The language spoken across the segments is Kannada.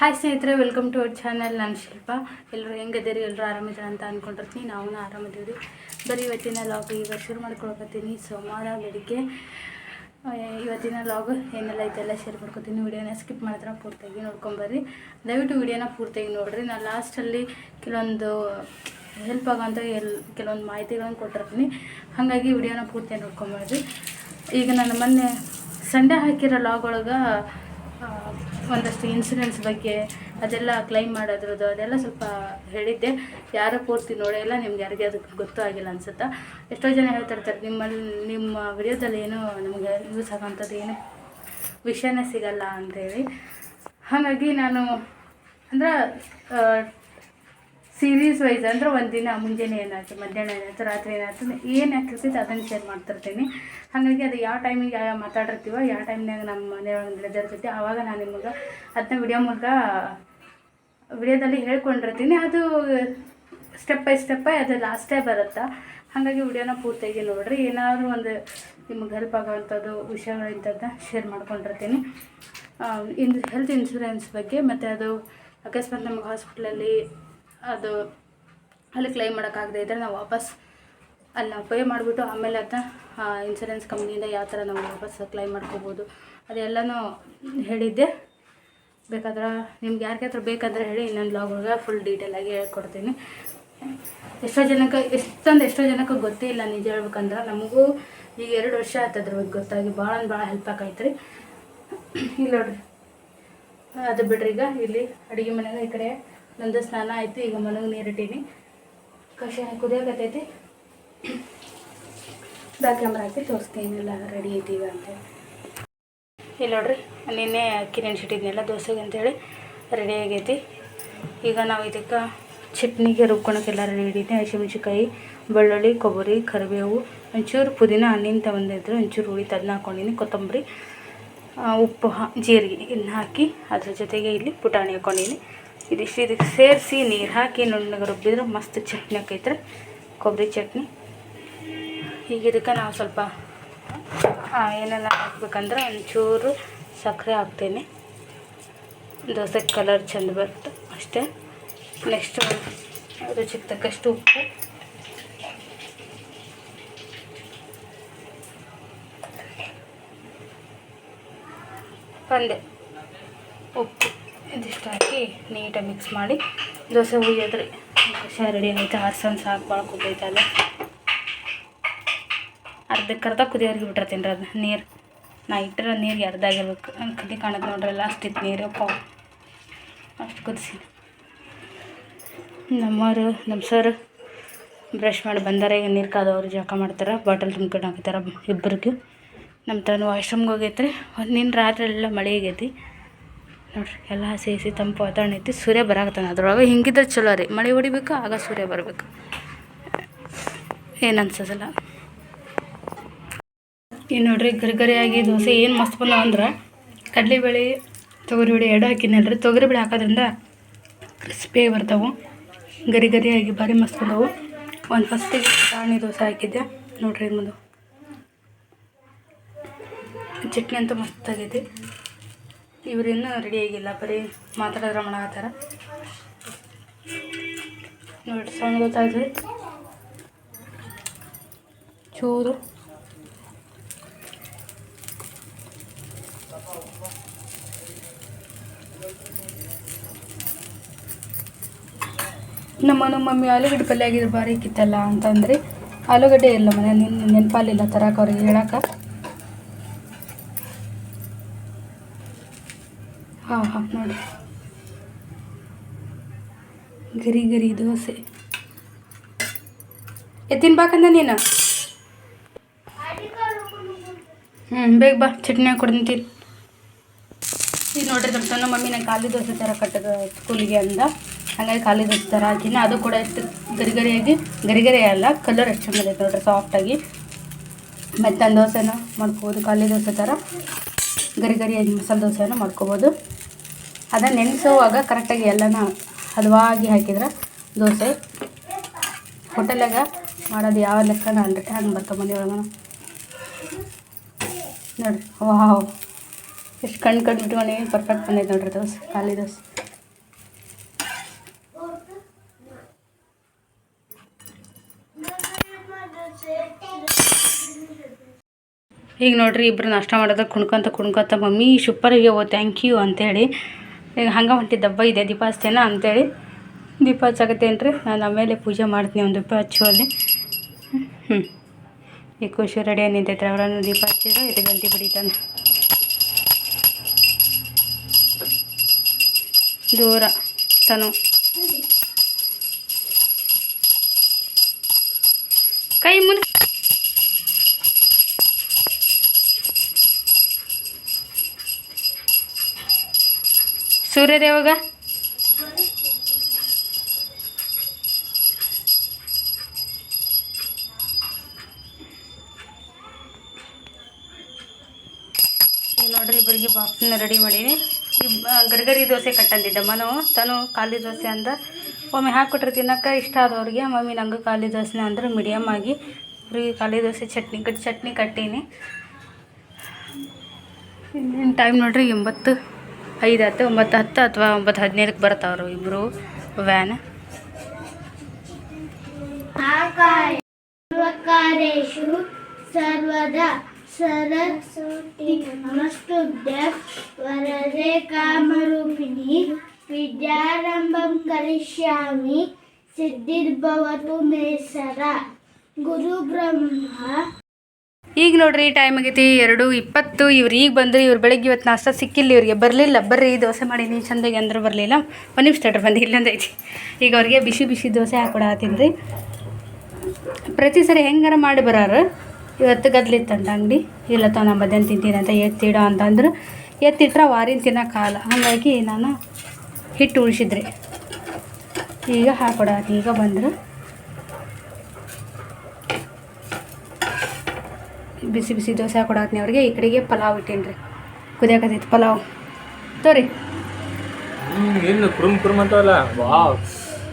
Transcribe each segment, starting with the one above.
ಹಾಯ್ ಸ್ನೇಹಿತರೆ ವೆಲ್ಕಮ್ ಟು ಅವರ್ ಚಾನಲ್ ನಾನು ಶಿಲ್ಪ. ಎಲ್ಲರೂ ಹೆಂಗದಿರಿ ಎಲ್ಲರೂ ಆರಾಮಿದ್ದಾರೆ ಅಂತ ಅಂದ್ಕೊಂಡಿರ್ತೀನಿ ನಾವು ಆರಾಮಿದ್ದೀವಿ. ಬರೀ ಇವತ್ತಿನ ಲಾಗ್ ಈಗ ಶುರು ಮಾಡ್ಕೊಳಕತ್ತೀನಿ. ಸೋಮವಾರ ಬೆಳಿಗ್ಗೆ ಇವತ್ತಿನ ಲಾಗ್ ಏನೆಲ್ಲ ಇದೆಲ್ಲ ಶೇರ್ ಮಾಡ್ಕೊತೀನಿ. ವಿಡಿಯೋನ ಸ್ಕಿಪ್ ಮಾಡಿದ್ರೆ ಪೂರ್ತಿಯಾಗಿ ನೋಡ್ಕೊಂಬರ್ರಿ. ದಯವಿಟ್ಟು ವಿಡಿಯೋನ ಪೂರ್ತಿಯಾಗಿ ನೋಡಿರಿ. ನಾನು ಲಾಸ್ಟಲ್ಲಿ ಕೆಲವೊಂದು ಹೆಲ್ಪ್ ಆಗೋಂಥ ಎಲ್, ಕೆಲವೊಂದು ಮಾಹಿತಿಗಳನ್ನು ಕೊಟ್ಟಿರ್ತೀನಿ. ಹಾಗಾಗಿ ವಿಡಿಯೋನ ಪೂರ್ತಿಯಾಗಿ ನೋಡ್ಕೊಂಬರ್ರಿ. ಈಗ ನಾನು ಮೊನ್ನೆ ಸಂಡೇ ಹಾಕಿರೋ ಲಾಗ್ ಒಳಗೆ ಒಂದಷ್ಟು ಇನ್ಸೂರೆನ್ಸ್ ಬಗ್ಗೆ ಅದೆಲ್ಲ ಕ್ಲೈಮ್ ಮಾಡೋದ್ರದ್ದು ಅದೆಲ್ಲ ಸ್ವಲ್ಪ ಹೇಳಿದ್ದೆ. ಯಾರೋ ಪೂರ್ತಿ ನೋಡಿಲ್ಲ ನಿಮ್ಗೆ ಯಾರಿಗೆ ಅದು ಗೊತ್ತೂ ಆಗಿಲ್ಲ ಅನ್ಸುತ್ತೆ? ಎಷ್ಟೋ ಜನ ಹೇಳ್ತಿರ್ತಾರೆ ನಿಮ್ಮಲ್ಲಿ ನಿಮ್ಮ ವಿಡಿಯೋದಲ್ಲಿ ಏನು ನಮಗೆ ಯೂಸ್ ಆಗೋಂಥದ್ದು ಏನು ವಿಷಯನೇ ಸಿಗಲ್ಲ ಅಂತೇಳಿ. ಹಾಗಾಗಿ ನಾನು, ಅಂದ್ರೆ ಸೀರೀಸ್ ವೈಸ್ ಅಂದ್ರೆ ಒಂದು ದಿನ ಮುಂಜಾನೆ ಏನಾಯ್ತು, ಮಧ್ಯಾಹ್ನ ಏನಾಯ್ತು, ರಾತ್ರಿ ಏನಾಯ್ತು ಏನು ಆಗ್ತಿರ್ತೈತೆ ಅದನ್ನು ಶೇರ್ ಮಾಡ್ತಿರ್ತೀನಿ. ಹಾಗಾಗಿ ಅದು ಯಾವ ಟೈಮಿಗೆ ಯಾವ ಮಾತಾಡಿರ್ತೀವೋ, ಯಾವ ಟೈಮ್ನಾಗ ನಮ್ಮ ಮನೆಯೊಳಗೆ ನಡೆದಿರ್ತೈತಿ ಆವಾಗ ನಾನು ನಿಮಗೆ ಅದನ್ನ ವಿಡಿಯೋ ಮೂಲಕ ವಿಡಿಯೋದಲ್ಲಿ ಹೇಳ್ಕೊಂಡಿರ್ತೀನಿ. ಅದು ಸ್ಟೆಪ್ ಬೈ ಸ್ಟೆಪ್ ಬೈ ಅದು ಲಾಸ್ಟೇ ಬರುತ್ತಾ? ಹಾಗಾಗಿ ವಿಡಿಯೋನ ಪೂರ್ತಿಯಾಗಿ ನೋಡಿರಿ. ಏನಾದರೂ ಒಂದು ನಿಮ್ಗೆ ಹೆಲ್ಪ್ ಆಗೋವಂಥದ್ದು ಇಂಥದ್ದು ಶೇರ್ ಮಾಡ್ಕೊಂಡಿರ್ತೀನಿ. ಇನ್ ಹೆಲ್ತ್ ಇನ್ಶೂರೆನ್ಸ್ ಬಗ್ಗೆ, ಮತ್ತು ಅದು ಅಕಸ್ಮಾತ್ ನಮಗೆ ಹಾಸ್ಪಿಟ್ಲಲ್ಲಿ ಅದು ಅಲ್ಲಿ ಕ್ಲೈಮ್ ಮಾಡೋಕ್ಕಾಗದೇ ಇದ್ದರೆ ನಾವು ವಾಪಸ್ ಅಲ್ಲಿ ನಾವು ಪೇ ಮಾಡಿಬಿಟ್ಟು ಆಮೇಲೆ ಅದನ್ನ ಇನ್ಸೂರೆನ್ಸ್ ಕಂಪ್ನಿಯಿಂದ ಯಾವ ಥರ ನಾವು ವಾಪಸ್ ಕ್ಲೈಮ್ ಮಾಡ್ಕೋಬೋದು. ಅದೆಲ್ಲನೂ ಹೇಳಿದ್ದೆ. ಬೇಕಾದ್ರೆ ನಿಮ್ಗೆ ಯಾರಿಗಾದ್ರೂ ಬೇಕಾದ್ರೆ ಹೇಳಿ, ಇನ್ನೊಂದು ಲಾಗ್ ಒಳಗೆ ಫುಲ್ ಡೀಟೇಲಾಗಿ ಹೇಳ್ಕೊಡ್ತೀನಿ. ಎಷ್ಟೋ ಜನಕ್ಕೆ, ಎಷ್ಟೊಂದು ಎಷ್ಟೋ ಜನಕ್ಕೆ ಗೊತ್ತೇ ಇಲ್ಲ ನಿಜ ಹೇಳ್ಬೇಕಂದ್ರೆ. ನಮಗೂ ಈಗ ಎರಡು ವರ್ಷ ಆಯ್ತು ಅದ್ರ ಬಗ್ಗೆ ಗೊತ್ತಾಗಿ, ಭಾಳ ಭಾಳ ಹೆಲ್ಪ್ ಆಕೈತ್ರಿ. ಇಲ್ಲಿ ನೋಡ್ರಿ. ಅದು ಬಿಡ್ರಿ ಈಗ, ಇಲ್ಲಿ ಅಡುಗೆ ಮನೆಗೆ ಈ ಕಡೆ ನಂದು ಸ್ನಾನ ಆಯಿತು, ಈಗ ಮನೆಗೆ ನೀರಿಟ್ಟೀನಿ. ಕಷಾಯ ಕುದಿಯಾಕತ್ತೈತಿ. ಬ್ಯಾಕ್ ಹಾಕಿ ತೋರಿಸ್ತೀನಿ, ಎಲ್ಲ ರೆಡಿ ಐತೀವಿ ಅಂತೇಳಿ ಇಲ್ಲಿ ನೋಡ್ರಿ, ನಿನ್ನೆ ಅಕ್ಕಿ ನೆನ್ಸಿಟ್ಟಿದ್ನೆಲ್ಲ, ದೋಸೆಗೆ ಅಂತೇಳಿ ರೆಡಿ ಆಗೈತಿ. ಈಗ ನಾವು ಇದಕ್ಕೆ ಚಟ್ನಿಗೆ ರುಬ್ಕೊಳಕ್ಕೆಲ್ಲ ರೆಡಿ ಇಟ್ಟಿದ್ದೆ ಹಸಿಮೆಣ್ಸಿಕಾಯಿ ಬೆಳ್ಳುಳ್ಳಿ, ಕೊಬ್ಬರಿ, ಕರಿಬೇವು, ಒಂಚೂರು ಪುದೀನ, ಹಣ್ಣಿನ ತಗೊಂಡಿದ್ರು, ಒಂಚೂರು ಹುಳಿ ಅದನ್ನ ಹಾಕ್ಕೊಂಡಿನಿ ಕೊತ್ತಂಬರಿ ಉಪ್ಪು, ಜೀರಿಗೆ ಇದನ್ನ ಹಾಕಿ ಅದ್ರ ಜೊತೆಗೆ ಇಲ್ಲಿ ಪುಟಾಣಿ ಹಾಕ್ಕೊಂಡಿನಿ ಇದಿಷ್ಟು ಇದಕ್ಕೆ ಸೇರಿಸಿ ನೀರು ಹಾಕಿ ನುಣ್ಣಗೆ ರುಬ್ಬಿದ್ರೆ ಮಸ್ತ್ ಚಟ್ನಿ ಹಾಕೈತ್ರಿ ಕೊಬ್ಬರಿ ಚಟ್ನಿ. ಈಗ ಇದಕ್ಕೆ ನಾವು ಸ್ವಲ್ಪ ಏನೆಲ್ಲ ಹಾಕ್ಬೇಕಂದ್ರೆ ಒಂಚೂರು ಸಕ್ಕರೆ ಹಾಕ್ತೇನೆ. ದೋಸೆ ಕಲರ್ ಚೆಂದ ಬರುತ್ತೆ ಅಷ್ಟೇ. ನೆಕ್ಸ್ಟ್ ರುಚಿಗೆ ತಕ್ಕಷ್ಟು ಉಪ್ಪು. ಪಂದೆ. ಉಪ್ಪು. ಇದಿಷ್ಟು ಹಾಕಿ ನೀಟಾಗಿ ಮಿಕ್ಸ್ ಮಾಡಿ ದೋಸೆ ಹುಯ್ಯೋದ್ರಿ. ದೋಸೆ ರೆಡಿ ಆಯ್ತು ಹರ್ಸನ್ ಸಾಕು ಭಾಳ ಕುದೈತಲ್ಲ ಅರ್ಧಕ್ಕೆ ಅರ್ಧ ಕುದಿಯೋರಿಗೆ ಬಿಟ್ಟಿರ್ತೀನಿ ರೀ ಅದು ನೀರು. ನಾ ಇಟ್ಟರೆ ನೀರಿಗೆ ಅರ್ಧ ಆಗಿರ್ಬೇಕು ಕಡ್ಡಿ ಕಾಣುತ್ತೆ ನೋಡ್ರಿ ಲಾಸ್ಟ್ ಅಷ್ಟಿತ್ತು ನೀರು. ಪಾವು. ಅಷ್ಟು ಕುದಿಸಿ. ನಮ್ಮವರು ನಮ್ಮ ಸರ್ ಬ್ರಷ್ ಮಾಡಿ ಬಂದಾರ, ಈಗ ನೀರು ಕಾದವ್ರು ಜಳಕ ಮಾಡ್ತಾರೆ ಬಾಟಲ್ ತುಂಬ್ಕೊಂಡು ಹಾಕ್ತಾರೆ ಇಬ್ಬರಿಗೂ. ನಮ್ಮ ತನ ವಾಶ್ರೂಮ್ಗೆ ಹೋಗೈತೆ ರೀ ನಿನ್ನ ರಾತ್ರಿ ಎಲ್ಲ ಮಳೆ ಆಗೈತಿ. ನೋಡ್ರಿ, ಎಲ್ಲ ಹಸಿ ತಂಪು ವಾತಾವರಣ ಐತಿ, ಸೂರ್ಯ ಬರಾಕತ್ತಾನ ಅದ್ರೊಳಗೆ. ಹಿಂಗಿದ್ರೆ ಚಲೋ ರೀ, ಮಳೆ ಹೊಡಿಬೇಕು, ಆಗ ಸೂರ್ಯ ಬರಬೇಕು. ಏನು ಅನ್ಸೋದಿಲ್ಲ. ಏನು ನೋಡ್ರಿ, ಗರಿಗರಿಯಾಗಿ ದೋಸೆ ಏನು ಮಸ್ತ್ ಬಂದ ಅಂದ್ರೆ, ಕಡಲೆಬೇಳೆ ತೊಗರಿಬೇಳೆ ಎರಡು ತೊಗರಿ ಬೇಳೆ ಹಾಕೋದ್ರಿಂದ ಕ್ರಿಸ್ಪಿಯಾಗಿ ಬರ್ತಾವೆ. ಗರಿ ಗರಿಯಾಗಿ ಭಾರಿ ಮಸ್ತ್ ಬಂದವು. ಒಂದು ಫಸ್ಟಿಗೆ ಪುಟಾಣಿ ದೋಸೆ ಹಾಕಿದ್ದೆ. ನೋಡ್ರಿ ಮುಂದೆ ಚಟ್ನಿ ಅಂತೂ ಮಸ್ತ್ ಆಗೈತಿ ಇವ್ರು ಇನ್ನೂ ರೆಡಿ ಆಗಿಲ್ಲ. ಬರೀ ಮಾತಾಡಿದ್ರೆ ಮಾಡಾಕತ್ತಾರ ನೋಡಿ ಸಣ್ಣ ಗೊತ್ತಾಯ್ತು ಚೂರು. ನಮ್ಮ ಮಮ್ಮಿ ಆಲೂಗಡ್ಡೆ ಪಲ್ಯ ಆಗಿದ್ರೆ ಭಾರಿ ಕಿತ್ತಲ್ಲ ಅಂತಂದ್ರೆ, ಆಲೂಗಡ್ಡೆ ಇಲ್ಲ ಮನೆ ನಿನ್ನ ನೆನಪಲ್ಲಿಲ್ಲ ತರಕ ಅವ್ರಿಗೆ ಹೇಳಕ್ಕೆ. ಹಾಂ ಹಾಂ, ನೋಡಿ. ಗರಿ ಗರಿ ದೋಸೆ. ಎತ್ತಿನ ಬಾಕಂದ ನೀನು. ಹ್ಞೂ ಬೇಗ ಬಾ, ಚಟ್ನಿ ಹಾಕೊಡ್ತೀನಿ ತಿನ್. ಈಗ ನೋಡ್ರಿ ನಮ್ಮ ಸಣ್ಣ ಮಮ್ಮಿ ಖಾಲಿ ದೋಸೆ ಥರ ಕಟ್ಟದ ಸ್ಕೂಲಿಗೆ ಅಂದ. ಹಾಗಾಗಿ ಖಾಲಿ ದೋಸೆ ಥರ ಹಾಕಿನಿ ಅದು ಕೂಡ ಎಷ್ಟು ಗರಿ ಗರಿಯಾಗಿ ಗರಿ ಗರಿ ಅಲ್ಲ ಕಲರ್ ಎಷ್ಟು ಚೆಂದ ನೋಡ್ರಿ ಸಾಫ್ಟಾಗಿ ಮೆತ್ತನ ದೋಸೆನ ಮಾಡ್ಕೋಬೋದು ಖಾಲಿ ದೋಸೆ ಥರ ಗರಿ ಗರಿಯಾಗಿ ಮಸಾಲೆ ದೋಸೆಯನ್ನು ಮಾಡ್ಕೋಬೋದು. ಅದನ್ನು ನೆನೆಸೋವಾಗ ಕರೆಕ್ಟಾಗಿ ಎಲ್ಲನ ಹದವಾಗಿ ಹಾಕಿದ್ರೆ ದೋಸೆ ಹೋಟೆಲಾಗ ಮಾಡೋದು ಯಾವ ಲೆಕ್ಕನ ಅಲ್ರಿ ಹಂಗೆ ಬರ್ತಾವೆ ಮನೆಯೊಳಗೆ ನೋಡಿರಿ, ವಾವ್. ಎಷ್ಟು ಕಣ್ಣು ಕಣ್ಣು ಇಟ್ಕೊಂಡು ಪರ್ಫೆಕ್ಟ್ ಬಂದೈತೆ ನೋಡಿರಿ ದೋಸೆ, ಖಾಲಿ ದೋಸೆ. ಈಗ ನೋಡ್ರಿ ಇಬ್ಬರು ನಾಷ್ಟ ಮಾಡೋದು ಕುಣ್ಕೊಂತ ಕುಣ್ಕೊತ ಮಮ್ಮಿ ಶುಪ್ಪರಿಗೆ ಓ ಥ್ಯಾಂಕ್ ಯು ಅಂತೇಳಿ. ಈಗ ಹಂಗೆ ಹೊಂಟಿ ದಬ್ಬ ಇದೆ ದೀಪ ಅಂತೇಳಿ. ದೀಪ ಹಚ್ಚಾಗತ್ತೇನು ರೀ ನಾನು ಆಮೇಲೆ ಪೂಜೆ ಮಾಡ್ತೀನಿ ಒಂದು ದೀಪ ಹಚ್ಚುವಲ್ಲಿ ಹ್ಞೂ ಈ ಖುಷಿ ರೆಡಿ ನಿಂತೈತೆ ಅವರನ್ನು ದೀಪ ಹಚ್ಚಿದ್ರೆ ಇದು ಗಂಟಿ ಬಿಡಿತಾನೆ. ದೂರ ತನು. ಕೈ ಮುನ್ ಸೂರ್ಯದೇವಗ? ನೋಡ್ರಿ ಇಬ್ಬರಿಗೆ ಬಾಕ್ಸನ್ನ ರೆಡಿ ಮಾಡೀನಿ. ಗರ್ಗರಿ ದೋಸೆ ಕಟ್ಟಂದಿದ್ದ ಮನು. ತನು ಖಾಲಿ ದೋಸೆ ಅಂದ. ಒಮ್ಮೆ ಹಾಕ್ಕೊಟ್ರೆ ತಿನ್ನೋಕೆ ಇಷ್ಟ ಆದವ್ರಿಗೆ ಮಮ್ಮಿ ನಂಗೆ ಖಾಲಿ ದೋಸೆನ ಅಂದ್ರೆ ಮೀಡಿಯಮ್ ಆಗಿ ಇವ್ರಿಗೆ ಖಾಲಿ ದೋಸೆ ಚಟ್ನಿ ಕಟ್ಟಿ ಚಟ್ನಿ ಕಟ್ಟೀನಿ. ಇನ್ನೇನು ಟೈಮ್ ನೋಡ್ರಿ ಒಂಬತ್ತು ಐದು ಹತ್ತು ಒಂಬತ್ತು ಹತ್ತು ಅಥವಾ ಒಂಬತ್ತು ಹದಿನೈದಕ್ಕೆ ಬರ್ತಾವ್ರು ಇಬ್ಬರು ವ್ಯಾನ್ ಸರ್ವಕಾರೇಷು ಸರ್ವದ ಸರಸ್ವತಿ ನಮಸ್ತುಭ್ಯ ವರದೆ ಕಾಮರೂಪಿಣಿ ವಿದ್ಯಾರಂಭಂ ಕರಿಷ್ಯಾಮಿ ಸಿದ್ಧಿರ್ಭವತು ಮೇ ಸದಾ ಗುರು ಬ್ರಹ್ಮ ಈಗ ನೋಡ್ರಿ ಟೈಮ್ ಆಗೈತಿ ಎರಡು ಇಪ್ಪತ್ತು, ಇವ್ರು ಈಗ ಬಂದ್ರೆ ಇವ್ರು ಬೆಳಗ್ಗೆ ಇವತ್ತು ನಾಷ್ಟ ಸಿಕ್ಕಿಲ್ಲ, ಇವ್ರಿಗೆ ಬರಲಿಲ್ಲ. ಬರ್ರಿ ದೋಸೆ ಮಾಡೀನಿ ಚಂದಾಗಿ ಅಂದ್ರೆ ಬರಲಿಲ್ಲ. ಒಂದು ನಿಮಿಷ ತಡ್ರಿ, ಬಂದು ಇಲ್ಲೊಂದೈತಿ ಈಗ ಅವ್ರಿಗೆ ಬಿಸಿ ಬಿಸಿ ದೋಸೆ ಹಾಕೊಡತ್ತೀನಿ ರೀ ಪ್ರತಿ ಸರಿ ಹೆಂಗಾರ ಮಾಡಿ ಬರಾರ? ಇವತ್ತು ಗದ್ಲಿತ್ತಂತ ಅಂಗಡಿ. ಇಲ್ಲ ತೊ ನಾ ಮಧ್ಯಾಹ್ನ ತಿಂತೀನಿ ಅಂತ ಎತ್ತಿಡೋ ಅಂತಂದ್ರೆ ಎತ್ತಿಟ್ರೆ ವಾರಿನ ತಿನ್ನೋಕ್ಕಾಗಲ್ಲ ಹಾಗಾಗಿ ನಾನು ಹಿಟ್ಟು ಉಳಿಸಿದ್ರಿ. ಈಗ ಹಾಕೊಡತ್ತೀನಿ ಈಗ ಬಂದರು. ಬಿಸಿ ಬಿಸಿ ದೋಸೆ ಕೊಡತ್ತೀನಿ ಅವ್ರಿಗೆ ಈ ಕಡೆಗೆ ಪಲಾವ್ ಇಟ್ಟೇನಿ ರೀ. ಕುದಿಯಾಕತ್ತೈತಿ ಪಲಾವ್. ತೋರಿ. ಏನು ಕುರುಮ್ ಕುರುಮ್ ಅಂತವಲ್ಲ? ವಾವ್.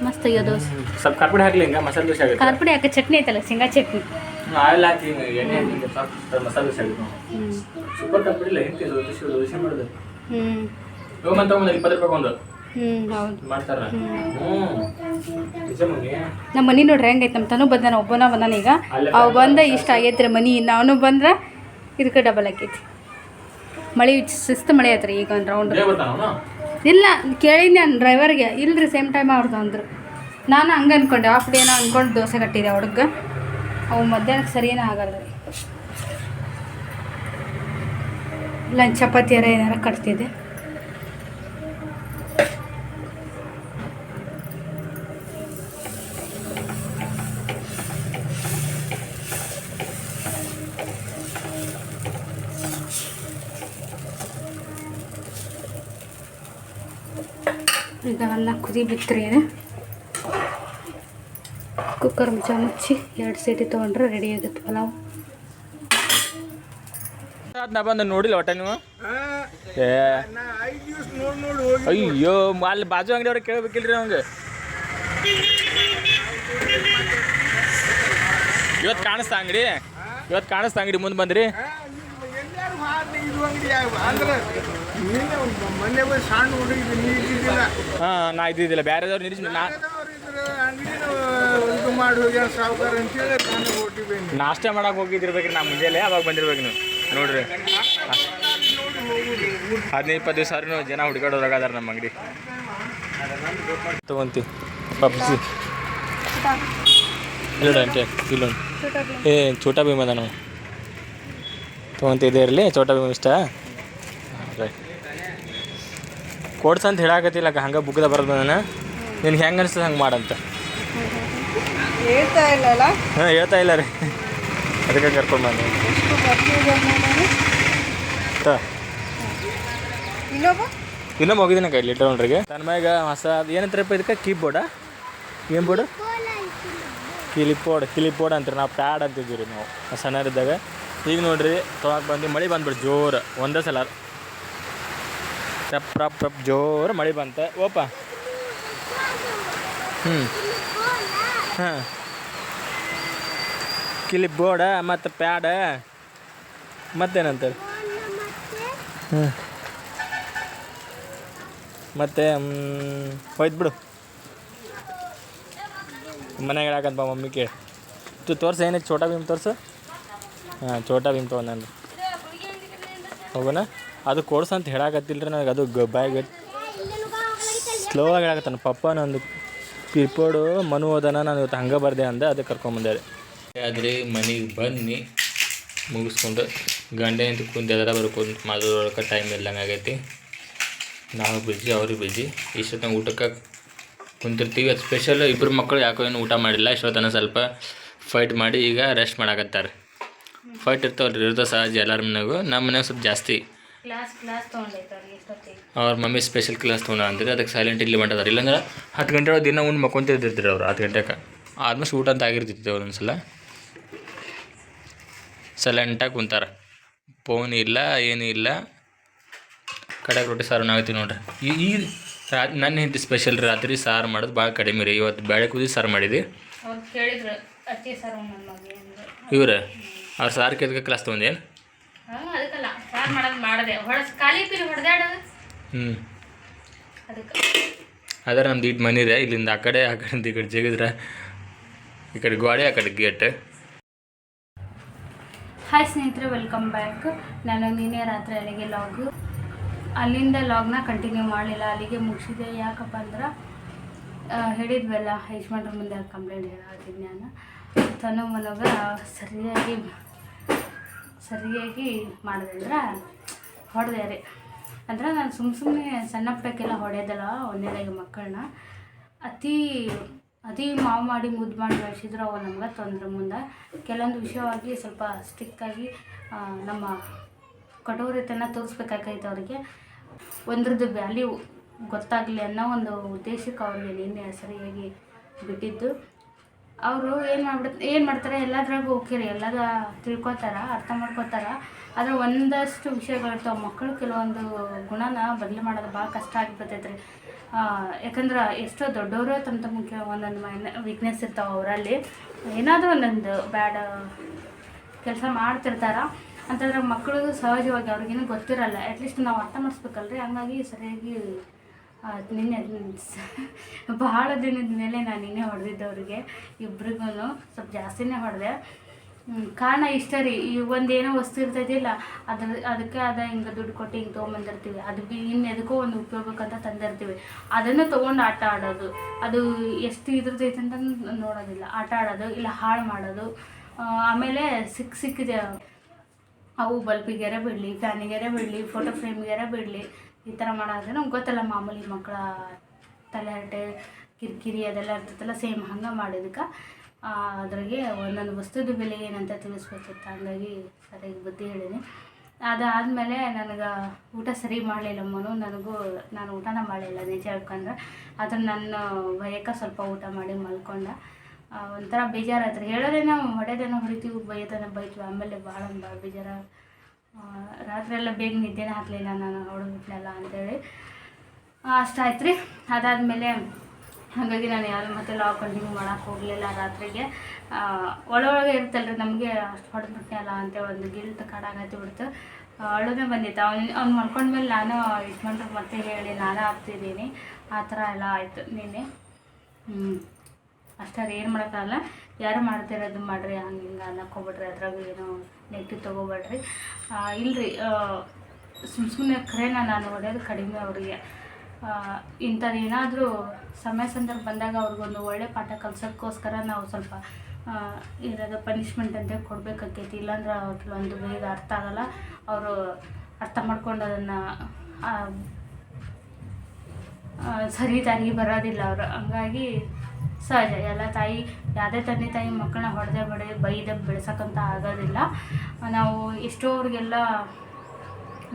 ಮಸ್ತ್ ಅಯ್ಯೋ ದೋಸೆ. ಸ್ವಲ್ಪ ಕಾರ್ಪೊಡಿ ಹಾಕ್ಲಿ ಹಿಂಗ ಮಸಾಲೆ ದೋಸೆ ಆಗುತ್ತೆ ಖಾರ ಪುಡಿ ಹಾಕಿ ಚಟ್ನಿ ಐತಲ್ಲ ಶೇಂಗಾ ಚಟ್ನಿ. ಆಯಿಲ್ ಹಾಕಿ ಎಣ್ಣೆ ಹಾಕಿ ಸ್ವಲ್ಪ ಮಸಾಲೆ ದೋಸೆ ಆಗುತ್ತೆ ಸೂಪರ್ ಕಾರ್ಪೊಡಿ ಇಲ್ಲ ಹೆಂಗೆ ದೋಸೆ ದೋಸೆ ಮಾಡಿದೆ? ಹ್ಞೂ ತೊಗೊಂಬಂದು ಇಪ್ಪತ್ತು ರೂಪಾಯಿ ಒಂದು ನಮ್ಮ ಮನೆ ನೋಡ್ರಿ ಹೆಂಗೈತೆ? ನಮ್ಮ ತನು ಬಂದಾನ ಒಬ್ಬನ ಬಂದಾನ ಈಗ. ಅವ್ ಬಂದ ಇಷ್ಟ ಆಗೈತ್ರಿ ಮನಿ. ನಾನು ಬಂದ್ರೆ ಇದಕ್ಕೆ ಡಬಲ್ ಆಕೈತಿ. ಮಳೆ ಶಿಸ್ತು ಮಳೆ ಆಯ್ತ್ರಿ ಈಗ ಒಂದು ರೌಂಡ್ ಅವನು? ಇಲ್ಲ ಕೇಳಿದ್ನಿ ನಾನು ಡ್ರೈವರ್ಗೆ ಇಲ್ರಿ ಸೇಮ್ ಟೈಮ್ ಅವ್ರದ್ದು ಅಂದರು. ನಾನು ಹಂಗೆ ಅನ್ಕೊಂಡೆ. ಆಫ್ ಡೇನ ಅನ್ಕೊಂಡು ದೋಸೆ ಕಟ್ಟಿದೆ ಹುಡುಗ. ಅವು ಮಧ್ಯಾಹ್ನಕ್ಕೆ ಸರಿಯೇ ಆಗಲ್ಲ ರೀ ಚಪಾತಿ ಅರ ಏನಾರ ಕಟ್ತಿದ್ದೆ. ಈಗ ಅನ್ನ ಕುದಿ ಬಿತ್ತರಿ ಇದು ಕುಕ್ಕರ್ ಮುಚ್ಚ ಮುಚ್ಚಿ ಎರಡು ಸೀಟಿ ತೊಗೊಂಡ್ರೆ ರೆಡಿ ಆಗುತ್ತೆ ಪಲಾವ್. ನಾ ಬಂದ ನೋಡಿಲ್ಲ ಒಟ್ಟ ನೀವು? ಏ. ಅಯ್ಯೋ ಅಲ್ಲಿ ಬಾಜು ಅಂಗಡಿ ಅವ್ರಿಗೆ ಕೇಳ್ಬೇಕಿಲ್ರಿ ಅವಂಗೆ ಇವತ್ತು ಕಾಣಿಸ್ತಾ ಅಂಗಡಿ? ಇವತ್ತು ಕಾಣಿಸ್ತಾ ಅಂಗಡಿ ಮುಂದೆ ಬಂದ್ರಿ? ಮೊನ್ನೆ ಸಣ್ಣ ಹುಡುಗಿ ಹಾಂ ನಾ ಇದ್ದಿದ್ದಿಲ್ಲ. ಬೇರೆದವ್ರು ನಿರೀಕ್ಷೆ ನಾ ಇದು ಮಾಡಿ ಹೋಗ್ಯಾರ ಸಾವುಕಾರ ಅಂತೇಳಿ ನಾನು ಓಟಿ ಬಂದೆ ನಾಷ್ಟ ಮಾಡಕ್ಕೆ ಹೋಗಿದ್ದಿರ್ಬೇಕ್ರಿ ನಾ ಮುಂಜಾನೆ ಅವಾಗ ಬಂದಿರ್ಬೇಕು ನೀವು. ನೋಡ್ರಿ. ಹದಿನೈದು ಇಪ್ಪತ್ತು ದಿವಸ ಆದ್ರೂ ಜನ ಹುಡುಗಾಡೋದ್ರಾಗ ಅದಾರ ನಮ್ಮ ಅಂಗಡಿ. ತಗೊಂತಿ. ಪಬ್ಜಿ ಇಲ್ಲ ಅಂಟೆ ಏ ಚೋಟಾ ಭೀಮ್ ಅದ ನಾವು ತೊಗೊಂತಿದ್ದೆ ಇರಲಿ. ಚೋಟಾ ಭೀಮ ಇಷ್ಟ? ಕೋಡ್ಸ್ ಅಂತ ಹೇಳಾಕತ್ತಿಲ್ಲ ಹಂಗೆ ಬುಕ್ದ ಬರೋದು ನಾನು ನಿನ್ಗೆ ಹೆಂಗೆ ಅನಿಸ್ತದೆ ಹಂಗೆ ಮಾಡಂತ. ಹೇಳ್ತಾ ಇಲ್ಲಲ್ಲ? ಹಾಂ ಹೇಳ್ತಾ ಇಲ್ಲ ರೀ. ಅದಕ್ಕೆ ಕರ್ಕೊಂಡು ಬಂದೆ. ಇನ್ನೊಬ್ಬ? ಇನ್ನೊಮ್ಮೆ ಹೋಗಿದ್ದೀನಿ ಕೈ ಲೀಟರ್ ಒನ್ರಿಗೆ ತನ್ನ ಮ್ಯಾಗ ಹೊಸ ಏನಂತಾರಪ್ಪ ಇದಕ್ಕೆ? ಕೀಬೋರ್ಡ? ಏನು board? Clip board clip board ಅಂತೀರಿ ನಾವು ಪ್ಯಾಡ್ ಅಂತಿದ್ದೀವಿ ರೀ ನಾವು. ಸಣ್ಣರಿದ್ದಾಗ ಈಗ ನೋಡ್ರಿ ತೊಗೊಳಕ್ಕೆ ಬಂದು ಮಳೆ ಬಂದ್ಬಿಟ್ಟು ಜೋರು. ಒಂದೇ ಸಲ ರಪ್ ಜೋರು ಮಳೆ ಬಂತ. ಓಪ. ಹ್ಞೂ ಹಾಂ. ಕಿಲಿ ಬೋರ್ಡ ಮತ್ತು ಪ್ಯಾಡ. ಮತ್ತೇನಂತಾರೆ ಹ್ಞೂ ಮತ್ತೆ ಹೋಯ್ತು ಬಿಡು ಮನೆಗೆ ಹೇಳಕಂತ ಮಮ್ಮಿ ಕೇಳಿ. ತು ತೋರ್ಸು, ಏನೈತೆ? ಚೋಟಾ ಭೀಮ್ ತೋರ್ಸು? ಹಾಂ ಚೋಟಾ ಭೀಮ್ ತೊಗೊಂಡು ಹೋಗೋಣ? ಅದು ಕೋರ್ಸ್ ಅಂತ ಹೇಳಕತ್ತಿಲ್ಲ ನನಗೆ. ಅದು ಗ ಬಾಯಿಗೆ ಸ್ಲೋ ಆಗಿ ಹೇಳಕತ್ತಾನ. ಪಪ್ಪ ನಂದು ಪಿರ್ಪೋಡು ಮನು ಹೋದನ, ನಾನು ಇವತ್ತು ಹಂಗೆ ಬರ್ದೆ ಅಂದೆ ಅದಕ್ಕೆ ಕರ್ಕೊಂಬಂದೆ ಆದರೆ ಮನೆಗೆ ಬನ್ನಿ, ಮುಗಿಸ್ಕೊಂಡು ಗಂಡ ಅಂತ ಕುಂತಿದಾರ ಬರ್ಕೊಂಡು ಮಾಡೋದ್ರೊಳಗೆ ಟೈಮ್ ಇಲ್ಲಂಗೆ ಆಗೈತಿ. ನಾವು ಬಿಜಿ ಅವ್ರಿಗೆ ಬಿಜಿ ಇಷ್ಟೊತ್ತಂಗೆ ಊಟಕ್ಕೆ ಕುಂತಿರ್ತೀವಿ. ಅದು ಸ್ಪೆಷಲ್ ಇಬ್ಬರು ಮಕ್ಕಳು ಯಾಕೋ ಏನು ಊಟ ಮಾಡಿಲ್ಲ, ಇಷ್ಟೊತ್ತನ ಸ್ವಲ್ಪ ಫೈಟ್ ಮಾಡಿ ಈಗ ರೆಸ್ಟ್ ಮಾಡಾಕತ್ತಾರೆ. ಫೈಟ್ ಇರ್ತಾವಲ್ಲ ಇರ್ತಾವೆ ಸಹಜ ಎಲ್ಲರ ಮನೆಗೂ. ನಮ್ಮ ಮನ್ಯಾಗ ಸ್ವಲ್ಪ ಜಾಸ್ತಿ ಕ್ಲಾಸ್ ಕ್ಲಾಸ್ ತೊಗೊಂಡೈತೆ ಅವ್ರಿಗೆ ಎಷ್ಟೊತ್ತಿಗೆ? ಅವ್ರ ಮಮ್ಮಿ ಸ್ಪೆಷಲ್ ಕ್ಲಾಸ್ ತೊಗೊಂಡ ಅಂದ್ರೆ ಅದಕ್ಕೆ ಸೈಲೆಂಟ್ ಇಲ್ಲಿ ಹೊಂಟದಾರ ಇಲ್ಲಾಂದ್ರೆ ಹತ್ತು ಗಂಟೆ ಒಳಗೆ ದಿನ ಒಂದು ಮಕ್ಕೊಂತಿದ್ದಿರ್ತಾರೆ ಅವ್ರು ಹತ್ತು ಗಂಟೆಗೆ ಆಲ್ಮೋಸ್ಟ್ ಊಟ ಅಂತ ಆಗಿರ್ತಿತ್ತು ಒಂದೊಂದ್ಸಲ ಸೈಲೆಂಟಾಗಿ ಕುಂತಾರೆ. ಫೋನ್ ಇಲ್ಲ ಏನೂ ಇಲ್ಲ. ಕಡೆಗೆ ರೊಟ್ಟಿ ಸಾರು ಆಗತ್ತೀವಿ ನೋಡ್ರಿ. ಈ ಈ ರಾತ್ರಿ ನನ್ನ ಹಿಂದೆ ಸ್ಪೆಷಲ್ ರಾತ್ರಿ ಸಾರು ಮಾಡೋದು ಭಾಳ ಕಡಿಮೆ ರೀ. ಇವತ್ತು ಬೇಳೆ ಕುದಿ ಸಾರು ಮಾಡಿದ್ವಿ. ಇವ್ರು? ಅವ್ರು ಸಾರು ಕೇಳಿದ ಕ್ಲಾಸ್ ತೊಗೊಂಡೇನು ಹಾಂ ಅದಕ್ಕಲ್ಲ. ಸಾರು ಮಾಡೋದು ಮಾಡಿದೆ. ಹೊಡೆಸ್ ಖಾಲಿ ಪಿಲ್ ಹೊಡೆದಾಡೋದು ಹ್ಞೂ ಅದಕ್ಕೆ. ಅದರ ನಮ್ದು ಇಟ್ಟು ಮನೆ ರೀ ಇಲ್ಲಿಂದ ಆ ಕಡೆ ಆ ಕಡೆ ಈ ಕಡೆ ಜಗಿದ್ರೆ. ಈ ಕಡೆ ಗೋಡೆ ಆ ಕಡೆ ಗೇಟ್. ಹಾಯ್ ಸ್ನೇಹಿತರೆ ವೆಲ್ಕಮ್ ಬ್ಯಾಕ್ ನಾನು ನಿನ್ನೆ ರಾತ್ರಿ ಅಲ್ಲಿಗೆ ಲಾಗ್ ಅಲ್ಲಿಂದ ಲಾಗ್ನ ಕಂಟಿನ್ಯೂ ಮಾಡಲಿಲ್ಲ. ಅಲ್ಲಿಗೆ ಮುಗಿಸಿದೆ. ಯಾಕಪ್ಪ ಅಂದ್ರೆ ಹೇಳಿದ್ವಲ್ಲ ಯಜಮಾನ್ರ ಮುಂದೆ ಕಂಪ್ಲೇಂಟ್ ಹೇಳಿದ್ದೀನಿ ನಾನು ತನ್ನ ಮನಗ ಸರಿಯಾಗಿ ಸರಿಯಾಗಿ ಮಾಡಿದ್ರೆ ಹೊಡೆದೆ ರೀ. ಅಂದ್ರೆ ನಾನು ಸುಮ್ಮ ಸುಮ್ಮನೆ ಸಣ್ಣ ಪುಟ್ಟಕ್ಕೆಲ್ಲ ಹೊಡೆಯೋದಲ್ಲ ಒಂದನೇದಾಗಿ ಮಕ್ಕಳನ್ನ, ಅತಿ ಅತಿ ಮಾವು ಮಾಡಿ ಮುದ್ದು ಮಾಡಿ ಬೆಳೆಸಿದ್ರು ಅವು ನಮ್ಗೆ ತೊಂದರೆ ಮುಂದೆ. ಕೆಲವೊಂದು ವಿಷಯವಾಗಿ ಸ್ವಲ್ಪ ಸ್ಟಿಕ್ಕಾಗಿ ನಮ್ಮ ಕಠೋರತೆನ ತೋರಿಸ್ಬೇಕಾಗೈತೆ ಅವರಿಗೆ. ಒಂದ್ರದ್ದು ವ್ಯಾಲ್ಯೂ ಗೊತ್ತಾಗಲಿ ಅನ್ನೋ ಒಂದು ಉದ್ದೇಶಕ್ಕೆ ಅವ್ರಿಗೆ ನಿನ್ನೆ ಸರಿಯಾಗಿ ಬಿಟ್ಟಿದ್ದು. ಅವರು ಏನು ಮಾಡ್ಬಿಡ್, ಏನು ಮಾಡ್ತಾರೆ ಎಲ್ಲದ್ರಾಗೂ ಓಕೆ ರೀ, ಎಲ್ಲದ ತಿಳ್ಕೊತಾರ, ಅರ್ಥ ಮಾಡ್ಕೋತಾರ. ಆದರೆ ಒಂದಷ್ಟು ವಿಷಯಗಳಿರ್ತಾವೆ ಮಕ್ಕಳು ಕೆಲವೊಂದು ಗುಣನ ಬದಲು ಮಾಡೋದು ಭಾಳ ಕಷ್ಟ ಆಗಿಬಿಡ್ತೈತೆ ರೀ ಯಾಕಂದ್ರೆ ಎಷ್ಟೋ ದೊಡ್ಡವರು ತಮ್ಮ ತಮ್ಮ ಒಂದೊಂದು ಮೈನ ವೀಕ್ನೆಸ್ ಇರ್ತಾವೆ ಅವರಲ್ಲಿ. ಏನಾದರೂ ಒಂದೊಂದು ಬ್ಯಾಡ್ ಕೆಲಸ ಮಾಡ್ತಿರ್ತಾರೆ. ಅಂತಂದ್ರೆ ಮಕ್ಕಳು ಸಹಜವಾಗಿ ಅವ್ರಿಗೇನು ಗೊತ್ತಿರಲ್ಲ. ಅಟ್ಲೀಸ್ಟ್ ನಾವು ಅರ್ಥ ಮಾಡಿಸ್ಬೇಕಲ್ರಿ. ಹಂಗಾಗಿ ಸರಿಯಾಗಿ ನಿನ್ನೆ ಭಾಳ ದಿನದ ಮೇಲೆ ನಾನು ನಿನ್ನೆ ಹೊಡೆದಿದ್ದವ್ರಿಗೆ ಇಬ್ರಿಗೂ ಸ್ವಲ್ಪ ಜಾಸ್ತಿನೇ ಹೊಡೆದೆ. ಕಾರಣ ಇಷ್ಟ ರೀ, ಈ ಒಂದೇನೋ ವಸ್ತು ಇರ್ತೈತಿಲ್ಲ, ಅದ್ರ, ಅದಕ್ಕೆ ಅದ ಹಿಂಗೆ ದುಡ್ಡು ಕೊಟ್ಟು ಹಿಂಗೆ ತೊಗೊಂಬಂದಿರ್ತೀವಿ. ಅದು ಬಿ ಇನ್ನು ಎದಕ್ಕೋ ಒಂದು ಉಪಯೋಗಕ್ಕಂತ ತಂದಿರ್ತೀವಿ. ಅದನ್ನು ತೊಗೊಂಡು ಆಟ ಆಡೋದು. ಅದು ಎಷ್ಟು ಇದ್ರದೈತೆ ಅಂತ ನೋಡೋದಿಲ್ಲ. ಆಟ ಆಡೋದು, ಇಲ್ಲ ಹಾಳು ಮಾಡೋದು. ಆಮೇಲೆ ಸಿಕ್ಕ ಸಿಕ್ಕಿದೆ. ಅವು ಬಲ್ಪಿಗೆರೆ ಬಿಡಲಿ, ಫ್ಯಾನಿಗೆರೆ ಬಿಡಲಿ, ಫೋಟೋ ಫ್ರೇಮ್ಗೆರೆ ಬಿಡಲಿ. ಈ ಥರ ಮಾಡೋದ್ರೆ ನಮ್ಗೆ ಗೊತ್ತಲ್ಲ ಮಾಮೂಲಿ ಮಕ್ಕಳ ತಲೆಹರಟೆ ಕಿರಿಕಿರಿ ಅದೆಲ್ಲ ಇರ್ತೈತಲ್ಲ ಸೇಮ್ ಹಂಗೆ ಮಾಡಿದ್ಕೆ ಅದ್ರಾಗೆ ಒಂದೊಂದು ವಸ್ತುದ ಬೆಲೆ ಏನಂತ ತಿಳಿಸ್ಬೇಕಿತ್ತು ಹಂಗಾಗಿ ಸರಿಯಾಗಿ ಬುದ್ಧಿ ಹೇಳಿದೆ ಅದಾದಮೇಲೆ ನನಗೆ ಊಟ ಸರಿ ಮಾಡಲಿಲ್ಲ ಮನು. ನನಗೂ ನಾನು ಊಟನ ಮಾಡಲಿಲ್ಲ ನಿಜ ಹೇಳ್ಕೊಂಡ್ರೆ. ಅದನ್ನು ನನ್ನ ಭಯಕ್ಕೆ ಸ್ವಲ್ಪ ಊಟ ಮಾಡಿ ಮಲ್ಕೊಂಡ. ಒಂಥರ ಬೇಜಾರಾಯ್ತು. ಹೇಳೋದೇನೋ, ಹೊಡೆದೇನೋ ಹೊಡಿತೀವಿ, ಬೈಯೋದೇನೋ ಬೈತೀವಿ ಆಮೇಲೆ ಭಾಳ ಬೇಜಾರ ರಾತ್ರಿ ಎಲ್ಲ ಬೇಗ ನಿದ್ದೆನೇ ಹಾಕಲಿಲ್ಲ ನಾನು ಹೊಡೆದ್ಬಿಟ್ನಲ್ಲ ಅಂತೇಳಿ. ಅಷ್ಟಾಯ್ತು ರೀ ಅದಾದಮೇಲೆ ಹಾಗಾಗಿ ನಾನು ಯಾರು ಮತ್ತೆ ಲಾ ಕಂಟಿನ್ಯೂ ಮಾಡೋಕೆ ಹೋಗಲಿಲ್ಲ ರಾತ್ರಿಗೆ. ಆ, ಇರ್ತಲ್ಲ ರೀ ನಮಗೆ ಅಷ್ಟು ಹೊಡೆದ್ಬಿಟ್ನಲ್ಲ ಅಂತೇಳಿ ಒಂದು ಗಿಲ್ಟ್ ಕಾಡಾಗತ್ತಿ ಬಿಡ್ತು. ಅಳುದೇ ಬಂದಿತ್ತು. ಅವ್ನು ಅವ್ನು ಮಾಡ್ಕೊಂಡ್ಮೇಲೆ ನಾನು ಇಟ್ಕೊಂಡ್ರೆ ಮತ್ತೆ ಹೇಳಿ ನಾನು ಆಗ್ತಿದ್ದೀನಿ. ಆ ಥರ ಎಲ್ಲ ಆಯಿತು ನಿನ್ನೆ. ಹ್ಞೂ ಅಷ್ಟಾಗ ಏನು ಮಾಡೋಕ್ಕಾಗಲ್ಲ. ಯಾರು ಮಾಡ್ತಿರೋದು ಮಾಡಿರಿ ಹಂಗೆ ಹಿಂಗೆ ಅನ್ನಕ್ಕೆ ಹೋಗ್ಬೇಡ್ರಿ ಅದ್ರಾಗ ಏನೋ ನೆಗೆಟಿವ್ ತೊಗೋಬೇಡ್ರಿ. ಇಲ್ರಿ ಸುಮ್ಮ ಸುಮ್ಮನೆ ಖರೇನ ನಾನು ಹೊಡೆಯೋದು ಕಡಿಮೆ ಅವರಿಗೆ. ಇಂಥದ್ದು ಏನಾದರೂ ಸಮಯ ಸಂದರ್ಭ ಬಂದಾಗ ಅವ್ರಿಗೊಂದು ಒಳ್ಳೆ ಪಾಠ ಕಲ್ಸೋಕ್ಕೋಸ್ಕರ ನಾವು ಸ್ವಲ್ಪ ಏನಾದರೂ ಪನಿಷ್ಮೆಂಟ್ ಅಂತ ಕೊಡಬೇಕಾಕೈತಿ ಇಲ್ಲಾಂದ್ರೆ ಒಂದು ಬೇಗ ಅರ್ಥ ಆಗಲ್ಲ. ಅವರು ಅರ್ಥ ಮಾಡ್ಕೊಂಡು ಅದನ್ನು ಸರಿ ದಾರಿಗೆ ಬರೋದಿಲ್ಲ ಅವರು. ಹಂಗಾಗಿ ಸಹಜ ಎಲ್ಲ ತಾಯಿ, ಯಾವುದೇ ತಂದೆ ತಾಯಿ ಮಕ್ಕಳನ್ನ ಹೊಡೆದೇ ಬಡಿ, ಬೈದೆ ಬೆಳೆಸೋಕ್ಕಂತ ಆಗೋದಿಲ್ಲ. ನಾವು ಎಷ್ಟೋರಿಗೆಲ್ಲ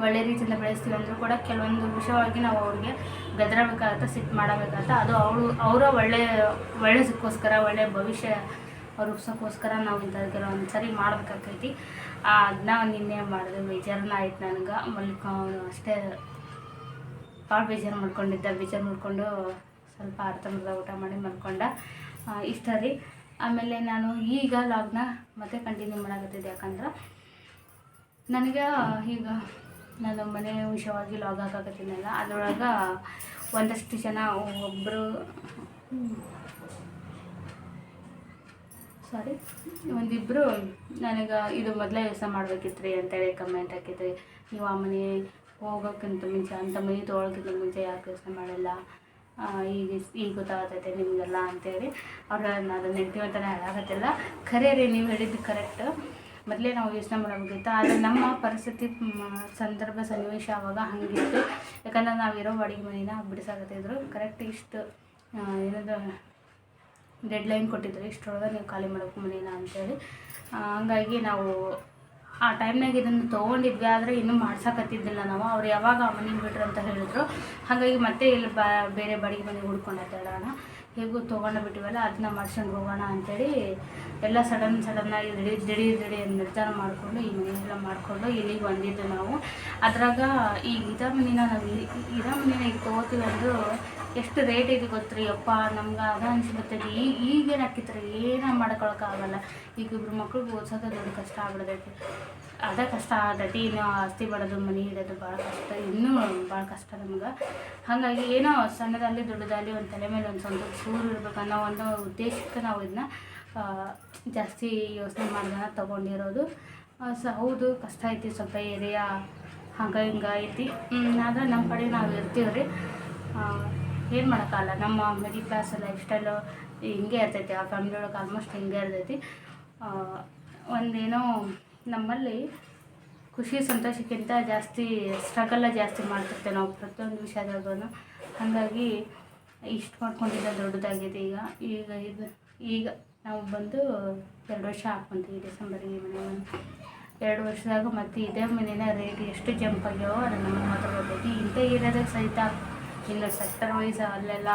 ಒಳ್ಳೆ ರೀತಿಯಿಂದ ಬೆಳೆಸ್ತೀವಿ ಅಂದರೂ ಕೂಡ ಕೆಲವೊಂದು ವಿಷಯವಾಗಿ ನಾವು ಅವ್ರಿಗೆ ಗದರಬೇಕಾಗತ್ತೆ, ಸಿಟ್ಟು ಮಾಡಬೇಕಾಗತ್ತೆ. ಅದು ಅವಳು ಅವರ ಒಳ್ಳೆ ಒಳ್ಳೆದಕ್ಕೋಸ್ಕರ ಒಳ್ಳೆಯ ಭವಿಷ್ಯ ರೂಪಿಸೋಕ್ಕೋಸ್ಕರ ನಾವು ಇಂಥದ್ದು ಕೆಲವೊಂದು ಸರಿ ಮಾಡಬೇಕಾಗ್ತೈತಿ. ಅದನ್ನ ನಿನ್ನೆ ಮಾಡಿದೆ ಬೇಜಾರನ್ನ ಆಯ್ತು ನನಗೆ. ಮಲ್ಕ, ಅಷ್ಟೇ. ಭಾಳ ಬೇಜಾರು ಮಾಡ್ಕೊಂಡಿದ್ದೆ, ಬೇಜಾರು ಮಾಡ್ಕೊಂಡು ಸ್ವಲ್ಪ ಅರ್ಧಂಬರ್ಧ ಊಟ ಮಾಡಿ ಮಲ್ಕೊಂಡ. ಇಷ್ಟ ರೀ. ಆಮೇಲೆ ನಾನು ಈಗ ಲಾಗ್ನ ಮತ್ತೆ ಕಂಟಿನ್ಯೂ ಮಾಡಾಕತ್ತಿದ್ದೆ. ಯಾಕಂದ್ರೆ ನನಗೆ ಈಗ ನಾನು ಮನೆ ವಿಷಯವಾಗಿ ಲಾಗ್ ಹಾಕಾಕತ್ತೀನಲ್ಲ ಅದರೊಳಗೆ ಒಂದಷ್ಟು ಜನ ಒಬ್ಬರು ಸಾರಿ ಒಂದಿಬ್ಬರು ನನಗೆ ಇದು ಮೊದಲೇ ಯೋಚನೆ ಮಾಡ್ಬೇಕಿತ್ತು ರೀ ಅಂತೇಳಿ ಕಮೆಂಟ್ ಹಾಕಿದ್ರಿ. ನೀವು ಆ ಮನೆ ಹೋಗೋಕ್ಕಿಂತ ಮುಂಚೆ, ಅಂತ ಮನೆ ತೊಗೊಳಕ್ಕಿಂತ ಮುಂಚೆ ಯಾಕೆ ಯೋಚನೆ ಮಾಡಲ್ಲ? ಈಗ ಈಗ ಗೊತ್ತಾಗತ್ತೈತೆ ನಿಮಗೆಲ್ಲ ಅಂತೇಳಿ. ಅವ್ರು ಅದು ನೆಗೆಟಿವ್ ಅಂತಲೇ ಹೇಳಾಕತ್ತಿಲ್ಲ. ಖರೆ ರೀ ನೀವು ಹೇಳಿದ್ದು ಕರೆಕ್ಟ್ ಮೊದಲೇ ನಾವು ಯೋಚನೆ ಮಾಡಬೇಕಿತ್ತು ಆದರೆ ನಮ್ಮ ಪರಿಸ್ಥಿತಿ ಸಂದರ್ಭ, ಸನ್ನಿವೇಶ ಆವಾಗ ಹಂಗಿತ್ತು. ಯಾಕಂದ್ರೆ ನಾವು ಇರೋ ಬಾಡಿಗೆ ಮನೇನ ಬಿಡಿಸಾಕತ್ತಿದ್ರು. ಕರೆಕ್ಟ್ ಇಷ್ಟು ಏನದು ಡೆಡ್ಲೈನ್ ಕೊಟ್ಟಿದ್ರು. ಇಷ್ಟರೊಳಗೆ ನೀವು ಖಾಲಿ ಮಾಡಬೇಕು ಮನೇನ ಅಂತೇಳಿ. ಹಂಗಾಗಿ ನಾವು ಆ ಟೈಮ್ನಾಗ ಇದನ್ನು ತೊಗೊಂಡಿದ್ವಿ, ಆದರೆ ಇನ್ನೂ ಮಾಡ್ಸಕತ್ತಿದ್ದಿಲ್ಲ ನಾವು. ಅವ್ರು ಯಾವಾಗ ಆ ಮನೆ ಬಿಡ್ರು ಅಂತ ಹೇಳಿದ್ರು. ಹಾಗಾಗಿ ಮತ್ತೆ ಇಲ್ಲಿ ಬಾ, ಬೇರೆ ಬಾಡಿಗೆ ಮನೆ ಹುಡ್ಕೊಂಡು ಹೇಗೂ ತೊಗೊಂಡು ಬಿಟ್ಟಿವಲ್ಲ, ಅದನ್ನ ಮಾಡ್ಸ್ಕೊಂಡು ಹೋಗೋಣ ಅಂಥೇಳಿ ಎಲ್ಲ ಸಡನ್ ಸಡನ್ನಾಗಿ ದಿಢೀರ್ ದಿಢೀರ್ ದಿಢೀರ್ ನಿರ್ಧಾರ ಮಾಡಿಕೊಂಡು ಈ ಮನೆಯೆಲ್ಲ ಮಾಡಿಕೊಂಡು ಇಲ್ಲಿಗೆ ಬಂದಿದ್ದು ನಾವು. ಅದ್ರಾಗ ಈ ಇದ ಮನೆನ ನಾವು ಇದ ಮನಿನ ಈಗ ತೊಗೋತೀವಿ ಅಂದರೂ ಎಷ್ಟು ರೇಟ್ ಇದೆ ಗೊತ್ತ್ರಿ? ಅಪ್ಪ ನಮ್ಗೆ ಅದ ಅನ್ಸ್ಬಿಡ್ತೈತಿ. ಈಗ ಈಗೇನು ಹಾಕಿತ್ರಿ ಏನೂ ಮಾಡ್ಕೊಳಕ್ಕಾಗಲ್ಲ. ಈಗ ಇಬ್ರು ಮಕ್ಳಿಗೆ ಓದ್ಸೋದು ದೊಡ್ಡ ಕಷ್ಟ ಆಗ್ಬಿಡ್ತೈತಿ. ಅದೇ ಕಷ್ಟ ಆಗ್ತೈತಿ. ಇನ್ನು ಆಸ್ತಿ ಬಡೋದು ಮನೆ ಇಡೋದು ಭಾಳ ಕಷ್ಟ. ಇನ್ನೂ ಭಾಳ ಕಷ್ಟ ನಮ್ಗೆ. ಹಾಗಾಗಿ ಏನೋ ಸಣ್ಣದಲ್ಲಿ ದೊಡ್ಡದಲ್ಲಿ ಒಂದು ತಲೆ ಮೇಲೆ ಒಂದು ಸ್ವಂತ ಸೂರು ಇರ್ಬೇಕು ಅನ್ನೋ ಒಂದು ಉದ್ದೇಶಕ್ಕೆ ನಾವು ಇದನ್ನ ಜಾಸ್ತಿ ಯೋಚನೆ ಮಾಡ್ದನ್ನ ತೊಗೊಂಡಿರೋದು. ಸ, ಹೌದು, ಕಷ್ಟ ಐತಿ ಸ್ವಲ್ಪ ಏರಿಯಾ, ಹಂಗೆ ಹಿಂಗೆ ಐತಿ. ಆದರೆ ನಮ್ಮ ಕಡೆ ನಾವು ಇರ್ತೀವಿ ರೀ ಏನು ಮಾಡೋಕ್ಕಾಗಲ್ಲ ನಮ್ಮ ಮಿಡಿಲ್ ಕ್ಲಾಸ್ ಲೈಫ್ ಸ್ಟೈಲು ಹಿಂಗೆ ಇರ್ತೈತಿ, ಆ ಫ್ಯಾಮಿಲಿ ಒಳಗೆ ಆಲ್ಮೋಸ್ಟ್ ಹಿಂಗೆ ಇರ್ತೈತಿ. ಒಂದೇನೋ ನಮ್ಮಲ್ಲಿ ಖುಷಿ, ಸಂತೋಷಕ್ಕಿಂತ ಜಾಸ್ತಿ ಸ್ಟ್ರಗಲ್ಲ ಜಾಸ್ತಿ ಮಾಡ್ತಿರ್ತೇವೆ ನಾವು. ಪ್ರತಿಯೊಂದು ವಿಷಯದಾಗೂ ಹಾಗಾಗಿ ಇಷ್ಟು ಮಾಡ್ಕೊಂಡಿದ್ದ ದೊಡ್ಡದಾಗಿದೆ ಈಗ. ಈಗ ಇದು, ಈಗ ನಾವು ಬಂದು ಎರಡು ವರ್ಷ ಹಾಕ್ಕೊಂತೀವಿ ಮನೆ ಬಂದು. ಎರಡು ವರ್ಷದಾಗ ಮತ್ತೆ ಇದೇ ಮನೆಯ ರೇಟ್ ಎಷ್ಟು ಜಂಪ್ ಆಗ್ಯಾವೋ ಮಾತ್ರ ಗೊತ್ತೈತಿ. ಇಂಥ ಏರಿಯಾದಾಗ ಸಹಿತ ಇನ್ನು ಸೆಕ್ಟರ್ ವೈಸ್ ಅಲ್ಲೆಲ್ಲ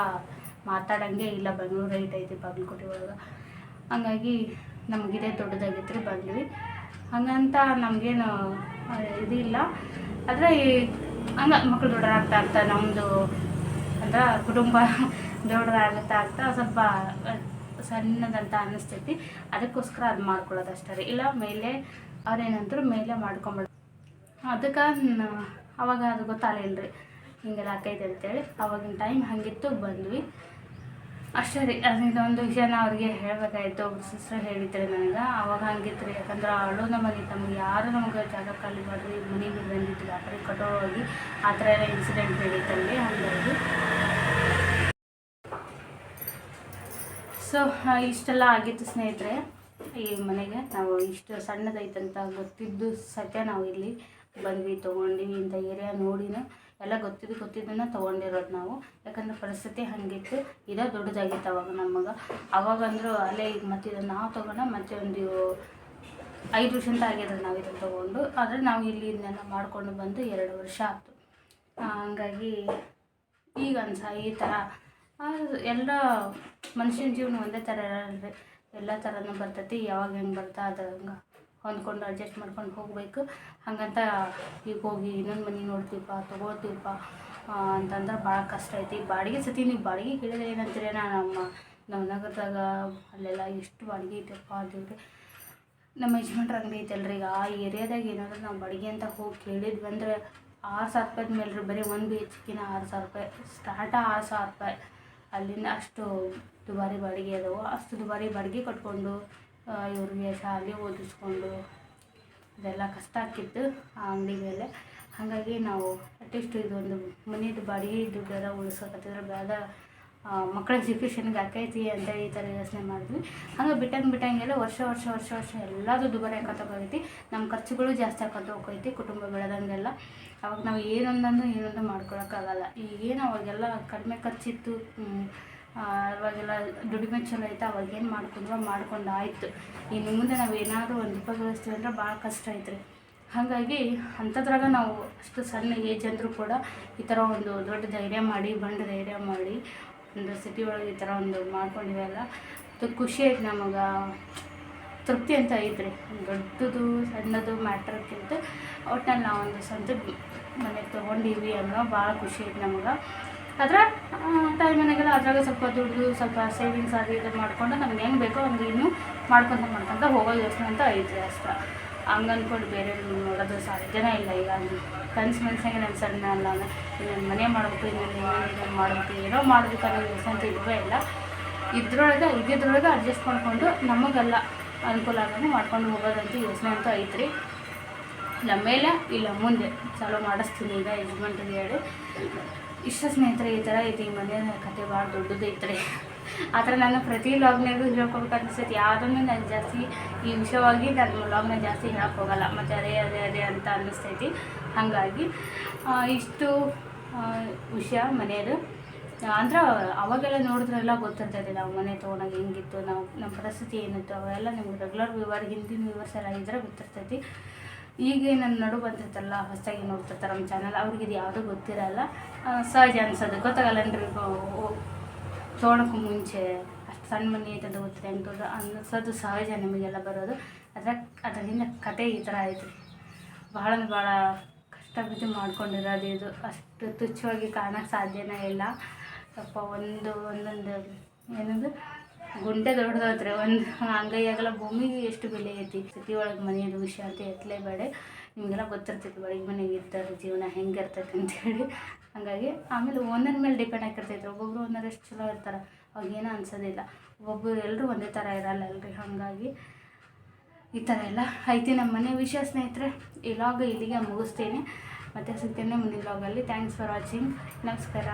ಮಾತಾಡಂಗೆ ಇಲ್ಲ, ಬೆಂಗಳೂರು ರೈಟ್ ಐತಿ ಬಾಗಲಕೋಟೆ ಒಳಗೆ. ಹಂಗಾಗಿ ನಮಗಿದೆ ದೊಡ್ಡದಾಗಿತ್ತು ರೀ ಬಂದ್ವಿ ಹಂಗಂತ ನಮಗೇನು ಇದಿಲ್ಲ. ಆದರೆ ಈ, ಹಂಗೆ ಮಕ್ಕಳು ದೊಡ್ಡದಾಗ್ತಾ ಆಗ್ತಾ ನಮ್ಮದು ಅಂದ್ರೆ ಕುಟುಂಬ ದೊಡ್ಡದಾಗ್ತಾ ಆಗ್ತಾ ಸ್ವಲ್ಪ ಸಣ್ಣದಂತ ಅನ್ನಿಸ್ತೈತಿ ಅದಕ್ಕೋಸ್ಕರ ಅದು ಮಾಡ್ಕೊಳ್ಳೋದು ಅಷ್ಟೇ ರೀ. ಇಲ್ಲ, ಮೇಲೆ ಅವ್ರೇನಂದ್ರು, ಮೇಲೆ ಮಾಡ್ಕೊಂಬಿಡ ಅದಕ್ಕೆ ಅವಾಗ ಅದು ಗೊತ್ತಾಗಲಿಲ್ಲ ರೀ ಹಿಂಗೆಲ್ಲ ಆಕೈತೆ ಅಂತೇಳಿ ಅವಾಗಿನ ಟೈಮ್ ಹಾಗಿತ್ತು ಬಂದ್ವಿ. ಅಷ್ಟೇ ರೀ ಅದೊಂದು ವಿಷಯನ ಅವ್ರಿಗೆ ಹೇಳಬೇಕಾಯ್ತು ಒಬ್ರು ಸಿಸ್ಟರ್ ಹೇಳಿದ್ರೆ ನನಗೆ ಅವಾಗ ಹಂಗಿತ್ತು ರೀ ಯಾಕಂದ್ರೆ ಅವಳು ನಮಗೆ ತಮಗೆ ಯಾರು ನಮಗೆ ಜಾಗ ಖಾಲಿ ಮಾಡಿರಿ ಮೇಲೆ ಬಂದಿತ್ತು ಆ ಕಡೆ ಕಟ್ಟೋಗಿ ಆ ಥರ ಎಲ್ಲ ಇನ್ಸಿಡೆಂಟ್ ನಡೀತಲ್ಲಿ ಹಂಗಾಗಿ. ಸೊ ಇಷ್ಟೆಲ್ಲ ಆಗಿತ್ತು ಸ್ನೇಹಿತರೆ, ಈ ಮನೆಗೆ. ನಾವು ಇಷ್ಟು ಸಣ್ಣದೈತಂತ ಗೊತ್ತಿದ್ದು ಸತ್ಯ ನಾವು ಇಲ್ಲಿ ಬಂದ್ವಿ, ತೊಗೊಂಡ್ವಿ ಇಂಥ ಏರಿಯಾ ನೋಡಿನ. ಎಲ್ಲ ಗೊತ್ತಿದ್ದು ಗೊತ್ತಿದ್ದನ್ನು ತೊಗೊಂಡಿರೋದು ನಾವು. ಯಾಕಂದ್ರೆ ಪರಿಸ್ಥಿತಿ ಹಾಗಿತ್ತು, ಇದೇ ದೊಡ್ಡದಾಗಿತ್ತು ಅವಾಗ ನಮಗೆ ಅವಾಗಂದ್ರೂ ಅಲ್ಲೇ ಈಗ ಮತ್ತೆ ಇದನ್ನು ನಾವು ತೊಗೊಂಡ ಮತ್ತೆ ಒಂದು ಐದು ವರ್ಷದಿಂದ ಆಗ್ಯದ ನಾವು ಇದನ್ನು ತೊಗೊಂಡು. ಆದರೆ ನಾವು ಇಲ್ಲಿ ಇದನ್ನೆಲ್ಲ ಮಾಡಿಕೊಂಡು ಬಂದು ಎರಡು ವರ್ಷ ಆಯ್ತು. ಹಂಗಾಗಿ ಈಗ ಅನ್ಸ ಈ ಥರ ಎಲ್ಲ ಮನುಷ್ಯನ ಜೀವನ ಒಂದೇ ಥರ ಇರಲ್ರಿ. ಎಲ್ಲ ಥರನೂ ಬರ್ತೈತಿ, ಯಾವಾಗ ಹೆಂಗೆ ಬರ್ತಾ ಅದು ಹಂಗೆ. ಹೊಂದ್ಕೊಂಡು ಅಡ್ಜಸ್ಟ್ ಮಾಡ್ಕೊಂಡು ಹೋಗಬೇಕು. ಹಾಗಂತ ಈಗ ಹೋಗಿ ಇನ್ನೊಂದು ಮನೆ ನೋಡ್ತೀವಪ್ಪ ತೊಗೊಳ್ತೀವಪ್ಪ ಅಂತಂದ್ರೆ ಭಾಳ ಕಷ್ಟ ಐತಿ. ಬಾಡಿಗೆ ಸತಿ ನೀವು ಬಾಡಿಗೆ ಕೇಳಿದ್ರೆ ಏನಂತೀರಿ ನಮ್ಮ ನಮ್ಮ ನಗರದಾಗ ಅಲ್ಲೆಲ್ಲ ಎಷ್ಟು ಬಾಡಿಗೆ ಐತಪ್ಪ ಅಂತೇಳಿ ನಮ್ಮ ಯಜಮಾನ್ರ ಅಂಗಡಿ ಐತಲ್ರಿ. ಈಗ ಆ ಏರಿಯಾದಾಗ ಏನಾದ್ರು ನಾವು ಬಾಡಿಗೆ ಅಂತ ಹೋಗಿ ಕೇಳಿದ್ವಿ ಅಂದ್ರೆ ಆರು ಸಾವಿರ ರೂಪಾಯಿ ಮೇಲೆ ರೀ ಬರೀ ಒಂದು ಬಿ ಎಚ್ ಕಿನ ಆರು ಸಾವಿರ ರೂಪಾಯಿ ಸ್ಟಾರ್ಟ ಆರು ಸಾವಿರ ರೂಪಾಯಿ. ಅಲ್ಲಿಂದ ಅಷ್ಟು ದುಬಾರಿ ಬಾಡಿಗೆ ಅದಾವು. ಅಷ್ಟು ದುಬಾರಿ ಬಾಡಿಗೆ ಕಟ್ಕೊಂಡು ಇವ್ರಿಗೆ ಶಾಲೆ ಓದಿಸ್ಕೊಂಡು ಇದೆಲ್ಲ ಕಷ್ಟ ಆಗ್ತಿತ್ತು ಆ ಅಂಗಡಿ ಮೇಲೆ. ಹಾಗಾಗಿ ನಾವು ಅಟ್ಲೀಸ್ಟ್ ಇದೊಂದು ಮನೇದು ಬಾಡಿಗೆ ದುಡ್ಡೆಲ್ಲ ಉಳಿಸೋಕತ್ತಿದ್ರೆ ಬೇಡ. ಮಕ್ಕಳ ಎಜುಕೇಷನ್ಗೆ ಆಕೈತಿ ಅಂತ ಈ ಥರ ಯೋಚನೆ ಮಾಡಿದ್ವಿ. ಹಂಗೆ ಬಿಟ್ಟಂಗೆ ಬಿಟ್ಟಂಗೆಲ್ಲ ವರ್ಷ ವರ್ಷ ವರ್ಷ ವರ್ಷ ಎಲ್ಲದೂ ದುಬಾರಿ ಹಾಕೋತ ಹೋಗೈತಿ. ನಮ್ಮ ಖರ್ಚುಗಳು ಜಾಸ್ತಿ ಹಾಕೋತ ಹೋಗೈತಿ, ಕುಟುಂಬ ಬೆಳೆದಂಗೆಲ್ಲ. ಅವಾಗ ನಾವು ಏನೊಂದನ್ನು ಏನೊಂದು ಮಾಡ್ಕೊಳಕ್ಕಾಗಲ್ಲ. ಈಗೇನು ಅವಾಗೆಲ್ಲ ಕಡಿಮೆ ಖರ್ಚಿತ್ತು ಅವಾಗೆಲ್ಲ ದುಡಿಮೆ ಚಲೋ ಐತೆ, ಅವಾಗ ಏನು ಮಾಡ್ಕೊಂಡ್ವ ಮಾಡ್ಕೊಂಡು ಆಯ್ತು. ಇನ್ನು ಮುಂದೆ ನಾವು ಏನಾದರೂ ಒಂದು ರೂಪಾಯಿ ಅಂದ್ರೆ ಭಾಳ ಕಷ್ಟ ಐತ್ರಿ. ಹಾಗಾಗಿ ಅಂಥದ್ರಾಗ ನಾವು ಅಷ್ಟು ಸಣ್ಣ ಏಜ್ ಅಂದರೂ ಕೂಡ ಈ ಥರ ಒಂದು ದೊಡ್ಡ ಧೈರ್ಯ ಮಾಡಿ, ಬಂಡ ಧೈರ್ಯ ಮಾಡಿ, ಒಂದು ಸಿಟಿ ಒಳಗೆ ಈ ಥರ ಒಂದು ಮಾಡ್ಕೊಂಡಿವೆಲ್ಲ ಅದು ಖುಷಿ ಐತೆ ನಮಗೆ. ತೃಪ್ತಿ ಅಂತ ಐತ್ರಿ. ದೊಡ್ಡದು, ಸಣ್ಣದು ಮ್ಯಾಟ್ರಕ್ಕಿಂತ ಒಟ್ನಲ್ಲಿ ನಾವು ಒಂದು ಸ್ವಂತ ಮನೆ ತೊಗೊಂಡಿವಿ ಅನ್ನೋ ಭಾಳ ಖುಷಿ ಐತೆ ನಮಗೆ. ಅದ್ರ ಮನೆಗೆಲ್ಲ ಅದ್ರಾಗ ಸ್ವಲ್ಪ ದುಡ್ಡು, ಸ್ವಲ್ಪ ಸೇವಿಂಗ್ಸ್ ಅದು ಇದು ಮಾಡ್ಕೊಂಡು ನಮ್ಗೆ ಹೆಂಗೆ ಬೇಕೋ ಹಂಗೆ ಇನ್ನೂ ಮಾಡ್ಕೊತ ಮಾಡ್ಕೊತ ಹೋಗೋ ಯೋಚನೆ ಅಂತ ಐತ್ರಿ ಅಷ್ಟೇ. ಹಂಗೆ ಅಂದ್ಕೊಂಡು ಬೇರೆ ನೋಡೋದು ಸಾಧ್ಯನೇ ಇಲ್ಲ ಈಗ. ಕನ್ಸು ಮನ್ಸಾಗೆ ನನ್ನ ಸಣ್ಣ ಅಲ್ಲ ಅಂದ್ರೆ ಮನೆ ಮಾಡಬೇಕು, ಇನ್ನೊಂದು ಇನ್ನೊಂದು ಮಾಡಬೇಕು, ಏನೋ ಮಾಡಬೇಕು ಅನ್ನೋ ಯೋಚನೆ ಅಂತ ಇಲ್ವೇ ಇಲ್ಲ. ಇದ್ರೊಳಗೆ ಇದ್ರೊಳಗೆ ಅಡ್ಜಸ್ಟ್ ಮಾಡಿಕೊಂಡು ನಮಗೆಲ್ಲ ಅನುಕೂಲ ಆಗೋದು ಮಾಡ್ಕೊಂಡು ಹೋಗೋದಂತ ಯೋಚನೆ ಅಂತ ಐತ್ರಿ. ನಮ್ಮ ಮೇಲೆ ಇಲ್ಲ, ಮುಂದೆ. ಚಾಲೋ ಮಾಡಿಸ್ತೀನಿ ಈಗ ಯಜಮಾನ್ರಿಗೆ ಹೇಳಿ. ಇಷ್ಟ ಸ್ನೇಹಿತರೆ, ಈ ಥರ ಐತಿ ಈ ಮನೆ ಕತೆ ಭಾಳ ದೊಡ್ಡದು ಐತ್ರಿ ಆ ಥರ ನಾನು ಪ್ರತಿ ಲಾಗ್ನಾಗೂ ಹೇಳ್ಕೊಬೇಕು ಯಾವುದನ್ನು ನಾನು ಜಾಸ್ತಿ ಈ ವಿಷಯವಾಗಿ ನಾನು ಲಾಗ್ನ ಜಾಸ್ತಿ ಹೇಳಕ್ಕೆ ಹೋಗಲ್ಲ. ಮತ್ತು ಅದೇ ಅದೇ ಅದೇ ಅಂತ ಅನ್ನಿಸ್ತೈತಿ ಹಾಗಾಗಿ ಇಷ್ಟು ವಿಷಯ ಮನೆಯದು ಅಂದ್ರೆ ಅವಾಗೆಲ್ಲ ನೋಡಿದ್ರೆಲ್ಲ ಗೊತ್ತಿರ್ತೈತೆ ನಾವು ಮನೆ ತೊಗೊಂಡಾಗ ಹೆಂಗಿತ್ತು, ನಾವು, ನಮ್ಮ ಪರಿಸ್ಥಿತಿ ಏನಿತ್ತು, ಅವೆಲ್ಲ ನಿಮ್ಗೆ ರೆಗ್ಯುಲರ್ ವ್ಯೂವರ್ ಹಿಂದಿನ ವಿವರ್ಸ್ ಎಲ್ಲ ಇದ್ರೆ ಗೊತ್ತಿರ್ತೈತಿ. ಈಗ ನನ್ನ ನಡು ಬಂದಿರ್ತಲ್ಲ ಹೊಸದಾಗಿ ನೋಡ್ತಿರ್ತಾರೆ ನಮ್ಮ ಚಾನಲ್ ಅವ್ರಿಗೆ ಇದು ಯಾವುದೂ ಗೊತ್ತಿರಲ್ಲ. ಸಹಜ ಅನ್ಸೋದು. ಗೊತ್ತಾಗಲ್ಲನ್ರಿ ತೊಗೊಳಕ್ಕೂ ಮುಂಚೆ ಅಷ್ಟು ಸಣ್ಣ ಮನೆ ಐತೆ ಅಂತ ಗೊತ್ತಿದೆ ಅಂತ ಅನ್ನಿಸೋದು ಸಹಜ ನಿಮಗೆಲ್ಲ ಬರೋದು. ಅದರ, ಅದರಿಂದ ಕತೆ ಈ ಥರ ಆಯ್ತು ಭಾಳ ಭಾಳ ಕಷ್ಟ ಬಿದ್ದು ಮಾಡ್ಕೊಂಡಿರೋದು ಇದು. ಅಷ್ಟು ತುಚ್ಛವಾಗಿ ಕಾಣೋಕ್ಕೆ ಸಾಧ್ಯನೇ ಇಲ್ಲ. ಸ್ವಲ್ಪ ಒಂದು, ಒಂದೊಂದು, ಏನದು? ಗುಂಟೆ ದೊಡ್ಡದತ್ರಿ ಒಂದು ಅಂಗೈಯಾಗಲ್ಲ ಭೂಮಿಗೆ ಎಷ್ಟು ಬೆಲೆ ಐತಿ? ಸಿಟಿ ಒಳಗೆ ಮನೆಯದು ವಿಷಯ ಅಂತ ಎತ್ತಲೇಬೇಡ ನಿಮಗೆಲ್ಲ ಗೊತ್ತಿರ್ತೈತಿ ಒಳಗೆ ಮನೆಗೆ ಇರ್ತಾರೆ ಜೀವನ ಹೆಂಗೆ ಇರ್ತೈತೆ ಅಂತೇಳಿ ಹಾಗಾಗಿ ಆಮೇಲೆ ಓನರ್ ಮೇಲೆ ಡಿಪೆಂಡ್ ಆಗಿರ್ತೈತೆ. ಒಬ್ಬೊಬ್ರು ಓನರ್ ಎಷ್ಟು ಚಲೋ ಇರ್ತಾರೆ? ಅವಾಗೇನೂ ಅನ್ಸೋದಿಲ್ಲ. ಒಬ್ಬೊಬ್ರು ಎಲ್ಲರೂ ಒಂದೇ ಥರ ಇರಲ್ಲ ಅಲ್ರಿ? ಹಾಗಾಗಿ ಈ ಥರ ಎಲ್ಲ ಐತಿ. ನಮ್ಮ ಮನೆ ವಿಷಯ ಸ್ನೇಹಿತರೆ ಲಾಗ್ ಇಲ್ಲಿಗೆ ಮುಗಿಸ್ತೀನಿ. ಮತ್ತೆ ಸಿಗ್ತೇನೆ ಮುಂದಿನ ಲಾಗಲ್ಲಿ ಥ್ಯಾಂಕ್ಸ್ ಫಾರ್ ವಾಚಿಂಗ್ ನಮಸ್ಕಾರ.